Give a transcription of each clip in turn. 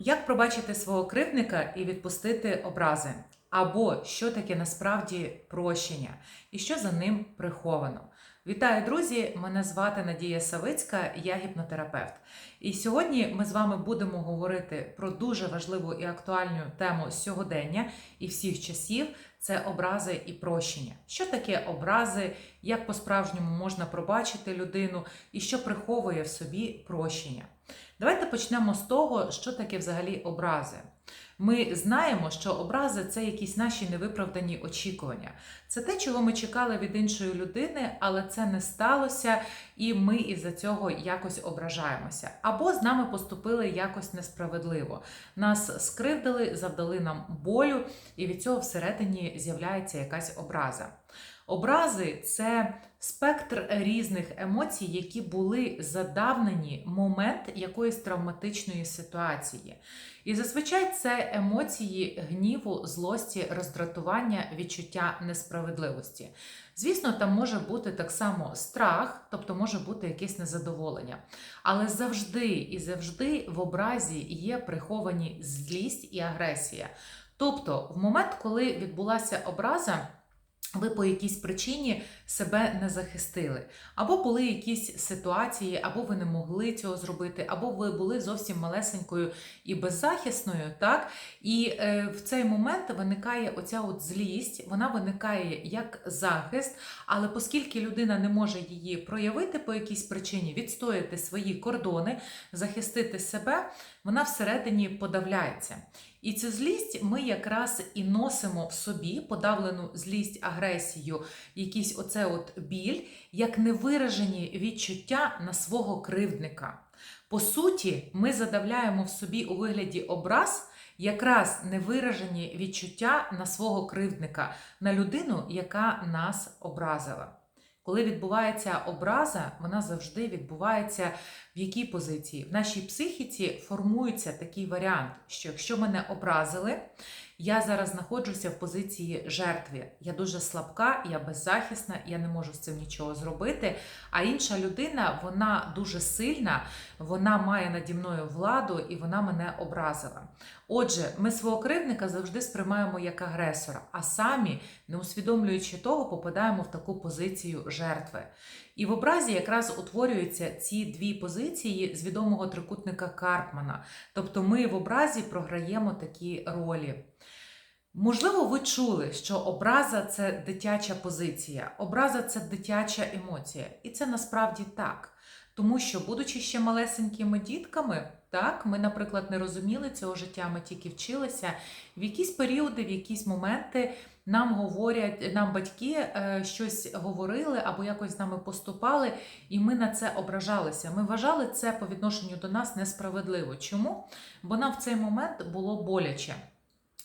Як пробачити свого кривдника і відпустити образи? Або що таке насправді прощення, і що за ним приховано? Вітаю, друзі! Мене звати Надія Савицька, я гіпнотерапевт. І сьогодні ми з вами будемо говорити про дуже важливу і актуальну тему сьогодення і всіх часів це образи і прощення. Що таке образи, як по-справжньому можна пробачити людину і що приховує в собі прощення? Давайте почнемо з того, що таке взагалі образи. Ми знаємо, що образи це якісь наші невиправдані очікування. Це те, чого ми чекали від іншої людини, але це не сталося, і ми із-за цього якось ображаємося. Або з нами поступили якось несправедливо. Нас скривдили, завдали нам болю, і від цього всередині з'являється якась образа. Образи це спектр різних емоцій, які були задавнені момент якоїсь травматичної ситуації. І зазвичай це емоції гніву, злості, роздратування, відчуття несправедливості. Звісно, там може бути так само страх, тобто може бути якесь незадоволення. Але завжди і завжди в образі є приховані злість і агресія. Тобто, в момент, коли відбулася образа, ви по якійсь причині себе не захистили, або були якісь ситуації, або ви не могли цього зробити, або ви були зовсім малесенькою і беззахисною, так? І е, в цей момент виникає оця от злість, вона виникає як захист, але оскільки людина не може її проявити по якійсь причині, відстояти свої кордони, захистити себе, вона всередині подавляється. І цю злість ми якраз і носимо в собі подавлену злість, агресію, якийсь оце от біль, як невиражені відчуття на свого кривдника. По суті, ми задавляємо в собі у вигляді образ якраз невиражені відчуття на свого кривдника, на людину, яка нас образила. Коли відбувається образа, вона завжди відбувається в якій позиції? В нашій психіці формується такий варіант, що якщо мене образили, я зараз знаходжуся в позиції жертви. Я дуже слабка, я беззахисна, я не можу з цим нічого зробити. А інша людина, вона дуже сильна, вона має наді мною владу і вона мене образила. Отже, ми свого кривдника завжди сприймаємо як агресора, а самі, не усвідомлюючи того, попадаємо в таку позицію жертви. І в образі якраз утворюються ці дві позиції з відомого трикутника Карпмана. Тобто ми в образі програємо такі ролі. Можливо, ви чули, що образа це дитяча позиція, образа це дитяча емоція. І це насправді так. Тому що, будучи ще малесенькими дітками, так, ми, наприклад, не розуміли цього життя, ми тільки вчилися. В якісь періоди, в якісь моменти нам говорять, нам батьки е, щось говорили або якось з нами поступали, і ми на це ображалися. Ми вважали це по відношенню до нас несправедливо. Чому? Бо нам в цей момент було боляче.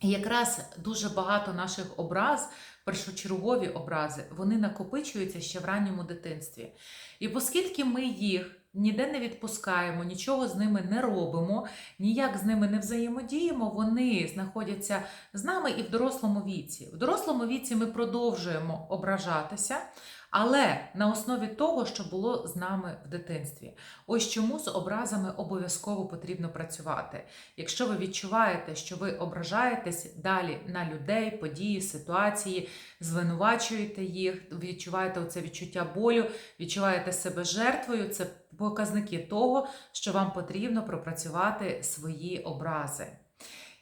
І якраз дуже багато наших образ, першочергові образи, вони накопичуються ще в ранньому дитинстві. І оскільки ми їх ніде не відпускаємо, нічого з ними не робимо, ніяк з ними не взаємодіємо, вони знаходяться з нами і в дорослому віці. В дорослому віці ми продовжуємо ображатися. Але на основі того, що було з нами в дитинстві, ось чому з образами обов'язково потрібно працювати. Якщо ви відчуваєте, що ви ображаєтесь далі на людей, події, ситуації, звинувачуєте їх, відчуваєте оце відчуття болю, відчуваєте себе жертвою, це показники того, що вам потрібно пропрацювати свої образи.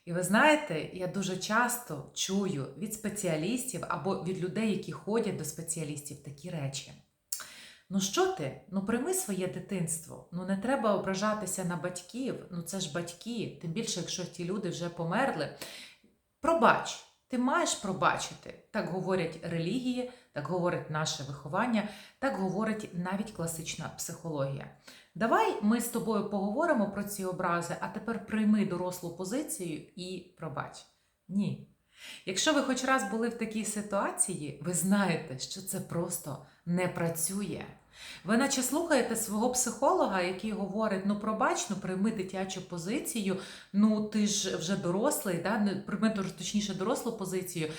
І ви знаєте, я дуже часто чую від спеціалістів або від людей, які ходять до спеціалістів, такі речі. Ну що ти? Ну прийми своє дитинство. Ну не треба ображатися на батьків. Ну це ж батьки, тим більше, якщо ті люди вже померли. Пробач, ти маєш пробачити. Так говорять релігії, так говорить наше виховання, так говорить навіть класична психологія. Давай ми з тобою поговоримо про ці образи, а тепер прийми дорослу позицію і пробач. Ні. Якщо ви хоч раз були в такій ситуації, ви знаєте, що це просто не працює. Ви наче слухаєте свого психолога, який говорить: ну пробач, ну прийми дитячу позицію, ну ти ж вже дорослий, да? прийми точніше дорослу позицію.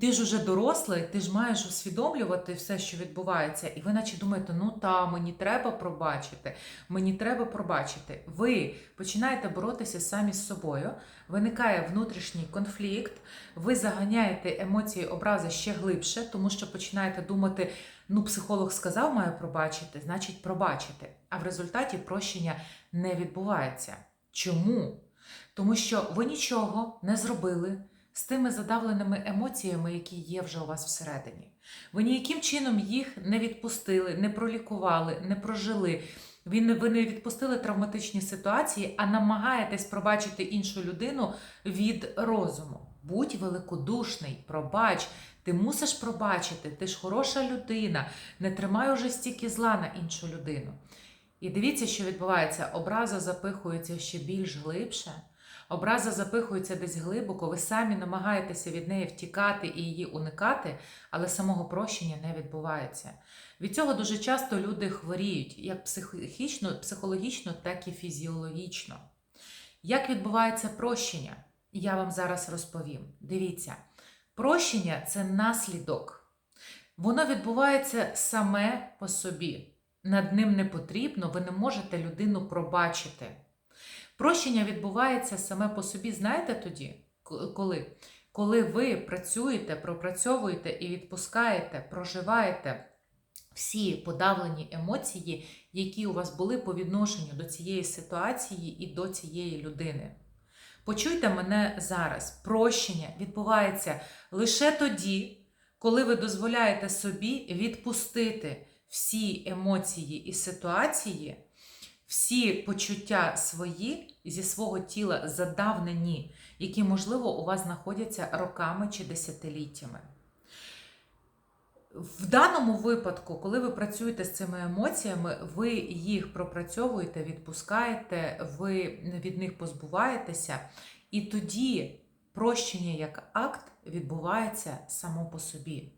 Ти ж уже дорослий, ти ж маєш усвідомлювати все, що відбувається, і ви наче думаєте, ну та, мені треба пробачити, мені треба пробачити. Ви починаєте боротися самі з собою, виникає внутрішній конфлікт, ви заганяєте емоції образи ще глибше, тому що починаєте думати, ну, психолог сказав, маю пробачити, значить пробачити. А в результаті прощення не відбувається. Чому? Тому що ви нічого не зробили з тими задавленими емоціями, які є вже у вас всередині. Ви ніяким чином їх не відпустили, не пролікували, не прожили. Ви не, відпустили травматичні ситуації, а намагаєтесь пробачити іншу людину від розуму. Будь великодушний, пробач, ти мусиш пробачити, ти ж хороша людина, не тримай уже стільки зла на іншу людину. І дивіться, що відбувається: образа запихується ще більш глибше. Образа запихується десь глибоко, ви самі намагаєтеся від неї втікати і її уникати, але самого прощення не відбувається. Від цього дуже часто люди хворіють як психічно, психологічно, так і фізіологічно. Як відбувається прощення? Я вам зараз розповім. Дивіться, прощення це наслідок. Воно відбувається саме по собі. Над ним не потрібно, ви не можете людину пробачити. Прощення відбувається саме по собі, знаєте тоді, коли? Коли ви працюєте, пропрацьовуєте і відпускаєте, проживаєте всі подавлені емоції, які у вас були по відношенню до цієї ситуації і до цієї людини. Почуйте мене зараз. Прощення відбувається лише тоді, коли ви дозволяєте собі відпустити всі емоції і ситуації всі почуття свої зі свого тіла задавнені, які, можливо, у вас знаходяться роками чи десятиліттями. В даному випадку, коли ви працюєте з цими емоціями, ви їх пропрацьовуєте, відпускаєте, ви від них позбуваєтеся, і тоді прощення як акт відбувається само по собі.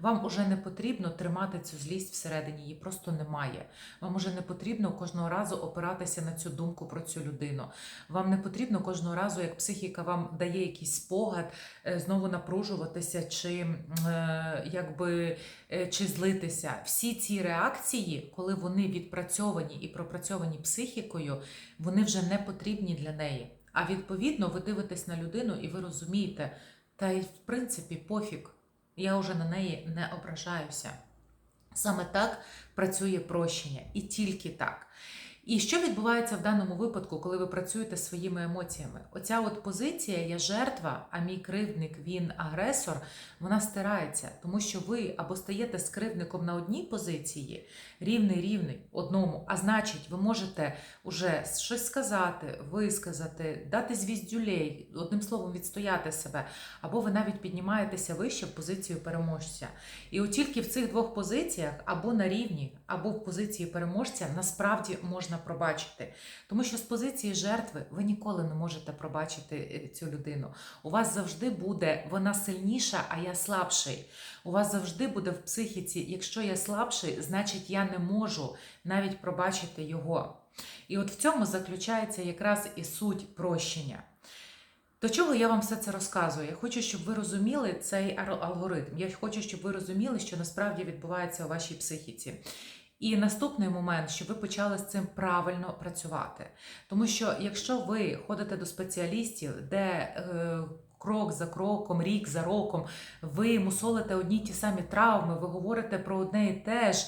Вам уже не потрібно тримати цю злість всередині, її просто немає. Вам уже не потрібно кожного разу опиратися на цю думку про цю людину. Вам не потрібно кожного разу, як психіка вам дає якийсь спогад, е, знову напружуватися чи е, якби е, чи злитися. Всі ці реакції, коли вони відпрацьовані і пропрацьовані психікою, вони вже не потрібні для неї. А відповідно, ви дивитесь на людину і ви розумієте, та й в принципі пофіг я вже на неї не ображаюся. Саме так працює прощення, і тільки так. І що відбувається в даному випадку, коли ви працюєте своїми емоціями? Оця от позиція я жертва, а мій кривдник він агресор, вона стирається, тому що ви або стаєте з кривдником на одній позиції, рівний рівний одному, а значить, ви можете уже щось сказати, висказати, дати звіздюлей, одним словом, відстояти себе, або ви навіть піднімаєтеся вище в позицію переможця. І от тільки в цих двох позиціях, або на рівні, або в позиції переможця, насправді можна пробачити. Тому що з позиції жертви ви ніколи не можете пробачити е, цю людину. У вас завжди буде вона сильніша, а я слабший. У вас завжди буде в психіці, якщо я слабший, значить я не можу навіть пробачити його. І от в цьому заключається якраз і суть прощення. До чого я вам все це розказую? Я хочу, щоб ви розуміли цей алгоритм. Я хочу, щоб ви розуміли, що насправді відбувається у вашій психіці. І наступний момент, щоб ви почали з цим правильно працювати. Тому що якщо ви ходите до спеціалістів, де е, крок за кроком, рік за роком, ви мусолите одні ті самі травми, ви говорите про одне і те ж,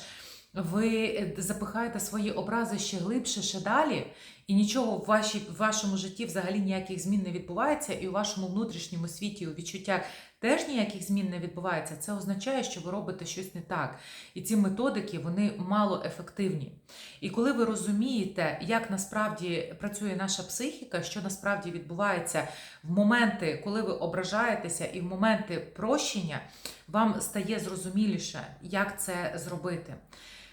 ви запихаєте свої образи ще глибше, ще далі, і нічого в, вашій, в вашому житті взагалі ніяких змін не відбувається, і у вашому внутрішньому світі у відчуттях теж ніяких змін не відбувається, це означає, що ви робите щось не так. І ці методики вони мало ефективні. І коли ви розумієте, як насправді працює наша психіка, що насправді відбувається в моменти, коли ви ображаєтеся, і в моменти прощення, вам стає зрозуміліше, як це зробити.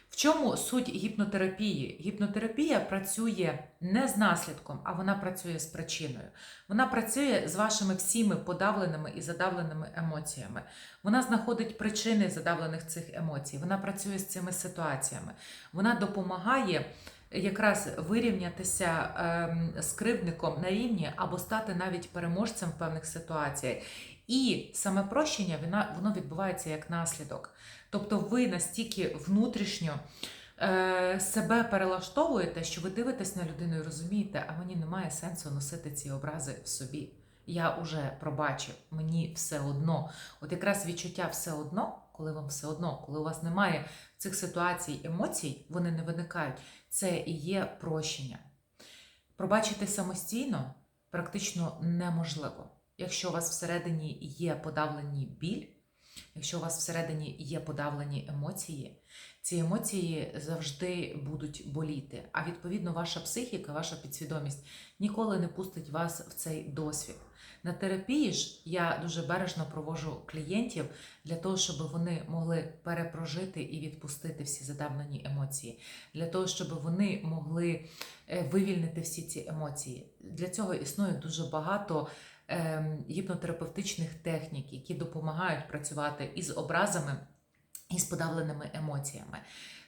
В чому суть гіпнотерапії? Гіпнотерапія працює не з наслідком, а вона працює з причиною. Вона працює з вашими всіми подавленими і задавленими емоціями. Вона знаходить причини задавлених цих емоцій. Вона працює з цими ситуаціями. Вона допомагає. Якраз вирівнятися ем, з кривдником на рівні або стати навіть переможцем в певних ситуаціях. І саме прощення воно відбувається як наслідок. Тобто ви настільки внутрішньо е, себе перелаштовуєте, що ви дивитесь на людину і розумієте, а мені немає сенсу носити ці образи в собі. Я уже пробачив, мені все одно. От якраз відчуття все одно, коли вам все одно, коли у вас немає цих ситуацій, емоцій, вони не виникають. Це і є прощення. Пробачити самостійно практично неможливо. Якщо у вас всередині є подавлені біль, якщо у вас всередині є подавлені емоції, ці емоції завжди будуть боліти. А відповідно, ваша психіка, ваша підсвідомість ніколи не пустить вас в цей досвід. На терапії ж я дуже бережно провожу клієнтів для того, щоб вони могли перепрожити і відпустити всі задавлені емоції, для того, щоб вони могли е, вивільнити всі ці емоції. Для цього існує дуже багато гіпнотерапевтичних технік, які допомагають працювати із образами і з подавленими емоціями.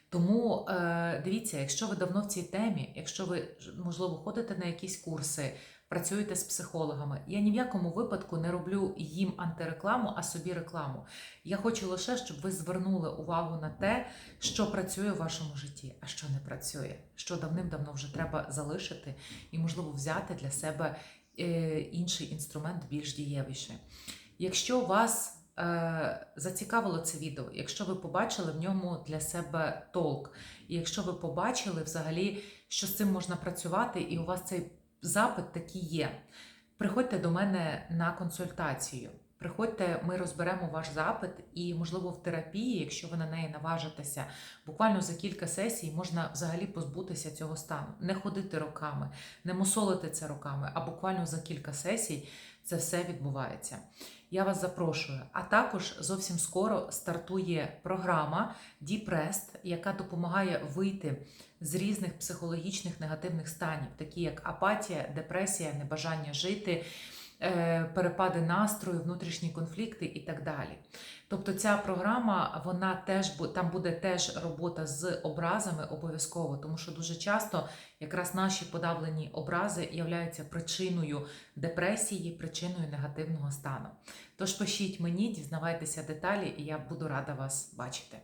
Тому е, дивіться, якщо ви давно в цій темі, якщо ви можливо ходите на якісь курси, працюєте з психологами, я ні в якому випадку не роблю їм антирекламу, а собі рекламу. Я хочу лише, щоб ви звернули увагу на те, що працює в вашому житті, а що не працює, що давним-давно вже треба залишити і, можливо, взяти для себе інший інструмент більш дієвіший. Якщо вас е, зацікавило це відео, якщо ви побачили в ньому для себе толк, і якщо ви побачили взагалі, що з цим можна працювати, і у вас цей запит такий є, приходьте до мене на консультацію. Приходьте, ми розберемо ваш запит, і, можливо, в терапії, якщо ви на неї наважитеся, буквально за кілька сесій можна взагалі позбутися цього стану, не ходити роками, не мусолити це роками, а буквально за кілька сесій це все відбувається. Я вас запрошую. А також зовсім скоро стартує програма Діпрест, яка допомагає вийти з різних психологічних негативних станів, такі як апатія, депресія, небажання жити, перепади настрою, внутрішні конфлікти і так далі. Тобто ця програма, вона теж там буде теж робота з образами обов'язково, тому що дуже часто якраз наші подавлені образи являються причиною депресії, причиною негативного стану. Тож пишіть мені, дізнавайтеся деталі, і я буду рада вас бачити.